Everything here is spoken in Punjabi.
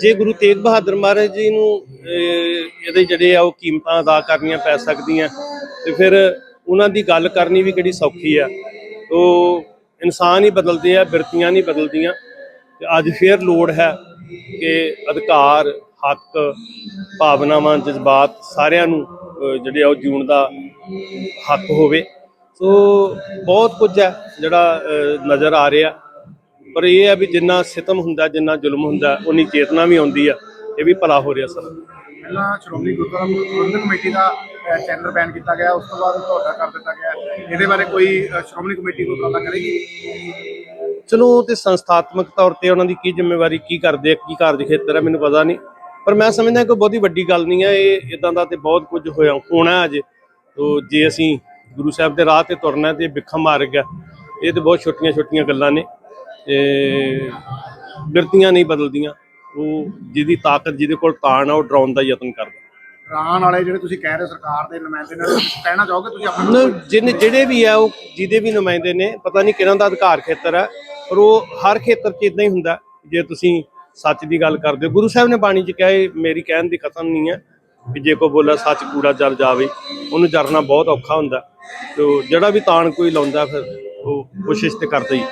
ਜੇ ਗੁਰੂ ਤੇਗ ਬਹਾਦਰ ਮਹਾਰਾਜ ਜੀ ਨੂੰ ਇਹਦੇ ਜਿਹੜੇ ਆ ਉਹ ਕੀਮਤਾਂ ਅਦਾ ਕਰਨੀਆਂ ਪੈ ਸਕਦੀਆਂ, ਤੇ ਫਿਰ ਉਹਨਾਂ ਦੀ ਗੱਲ ਕਰਨੀ ਵੀ ਕਿਹੜੀ ਸੌਖੀ ਆ। ਉਹ ਇਨਸਾਨ ਹੀ ਬਦਲਦੇ ਆ, ਬਿਰਤੀਆਂ ਨਹੀਂ ਬਦਲਦੀਆਂ, ਤੇ ਅੱਜ ਫੇਰ ਲੋੜ ਹੈ ਕਿ ਅਧਿਕਾਰ, ਹੱਕ, ਭਾਵਨਾਵਾਂ, ਜਜ਼ਬਾਤ ਸਾਰਿਆਂ ਨੂੰ ਜਿਹੜੇ ਆ ਉਹ ਜਿਉਣ ਦਾ ਹੱਕ ਹੋਵੇ। ਸੋ ਬਹੁਤ ਕੁਝ ਹੈ ਜਿਹੜਾ ਨਜ਼ਰ ਆ ਰਿਹਾ। ਪਰ ਇਹ ਹੈ ਵੀ ਜਿੰਨਾ ਸਿਤਮ ਹੁੰਦਾ ਜਿੰਨਾ ਜ਼ੁਲਮ ਹੁੰਦਾ ਉਨੀ ਚੇਤਨਾ ਵੀ ਆਉਂਦੀ ਆ। ਇਹ ਵੀ ਭਲਾ ਹੋ ਰਿਹਾ ਸਰ। ਪਹਿਲਾਂ ਸ਼੍ਰੋਮਣੀ ਗੁਰਦੁਆਰਾ ਪ੍ਰਬੰਧਕ ਕਮੇਟੀ ਦਾ ਚੈਨਲ ਬੈਨ ਕੀਤਾ ਗਿਆ ਉਸ ਤੋਂ ਬਾਅਦ ਤੁਹਾਡਾ ਕਰ ਦਿੱਤਾ ਗਿਆ। ਇਹਦੇ ਬਾਰੇ ਕੋਈ ਸ਼੍ਰੋਮਣੀ ਕਮੇਟੀ ਕੋਈ ਉਪਰਾਲਾ ਕਰੇਗੀ? ਚਲੋ ਤੇ ਸੰਸਥਾਤਮਕ ਤੌਰ ਤੇ ਉਹਨਾਂ ਦੀ ਕੀ ਜ਼ਿੰਮੇਵਾਰੀ ਕੀ ਕਰਦੇ ਆ ਕੀ ਕਾਰਜ ਖੇਤਰ ਹੈ ਮੈਨੂੰ ਪਤਾ ਨਹੀਂ। ਪਰ ਮੈਂ ਸਮਝਦਾ ਕਿ ਬਹੁਤੀ ਵੱਡੀ ਗੱਲ ਨਹੀਂ ਹੈ ਇਹ ਇਦਾਂ ਦਾ ਤੇ ਬਹੁਤ ਕੁਝ ਹੋਇਆ ਹੋਣਾ ਅਜੇ। ਤੋ ਜੇ ਅਸੀਂ ਗੁਰੂ ਸਾਹਿਬ ਦੇ ਰਾਹ ਤੇ ਤੁਰਨਾ ਤੇ ਬਿੱਖਾ ਮਾਰ ਗਿਆ ਇਹ ਤੇ ਬਹੁਤ ਛੋਟੀਆਂ ਛੋਟੀਆਂ ਗੱਲਾਂ ਨੇ। ਤੇ ਬਿਰਤੀਆਂ ਨਹੀਂ ਬਦਲਦੀਆਂ। ਉਹ ਜਿਹਦੀ ਤਾਕਤ ਜਿਹਦੇ ਕੋਲ ਤਾਣ ਆ ਉਹ ਡਰਾਉਣ ਦਾ ਯਤਨ ਕਰਦਾ। ਰਾਣ ਵਾਲੇ ਜਿਹੜੇ ਤੁਸੀਂ ਕਹਿ ਰਹੇ ਸਰਕਾਰ ਦੇ ਨੁਮਾਇੰਦੇ ਨੇ ਕਹਿਣਾ ਚਾਹੋਗੇ ਤੁਸੀਂ ਆਪਣੇ ਜਿਹਨੇ ਜਿਹੜੇ ਵੀ ਆ ਉਹ ਜਿਹਦੇ ਵੀ ਨੁਮਾਇੰਦੇ ਨੇ ਪਤਾ ਨਹੀਂ ਕਿਹਨਾਂ ਦਾ ਅਧਿਕਾਰ ਖੇਤਰ ਹੈ ਪਰ ਉਹ ਹਰ ਖੇਤਰ 'ਚ ਇਦਾਂ ਹੀ ਹੁੰਦਾ। ਜੇ ਤੁਸੀਂ ਸੱਚ ਦੀ ਗੱਲ ਕਰਦੇ ਹੋ ਗੁਰੂ ਸਾਹਿਬ ਨੇ ਬਾਣੀ 'ਚ ਕਿਹਾ ਇਹ ਮੇਰੀ ਕਹਿਣ ਦੀ ਕਥਨ ਨਹੀਂ ਹੈ ਕਿ ਜੇ ਕੋ ਬੋਲਾ ਸੱਚ ਕੂੜਾ ਜਲ ਜਾਵੇ ਉਹਨੂੰ ਜਰਨਾ ਬਹੁਤ ਔਖਾ ਹੁੰਦਾ। ਤੇ ਜਿਹੜਾ ਵੀ ਤਾਣ ਕੋਈ ਲਾਉਂਦਾ ਫਿਰ ਉਹ ਕੋਸ਼ਿਸ਼ ਤੇ ਕਰਦਾ ਹੀ।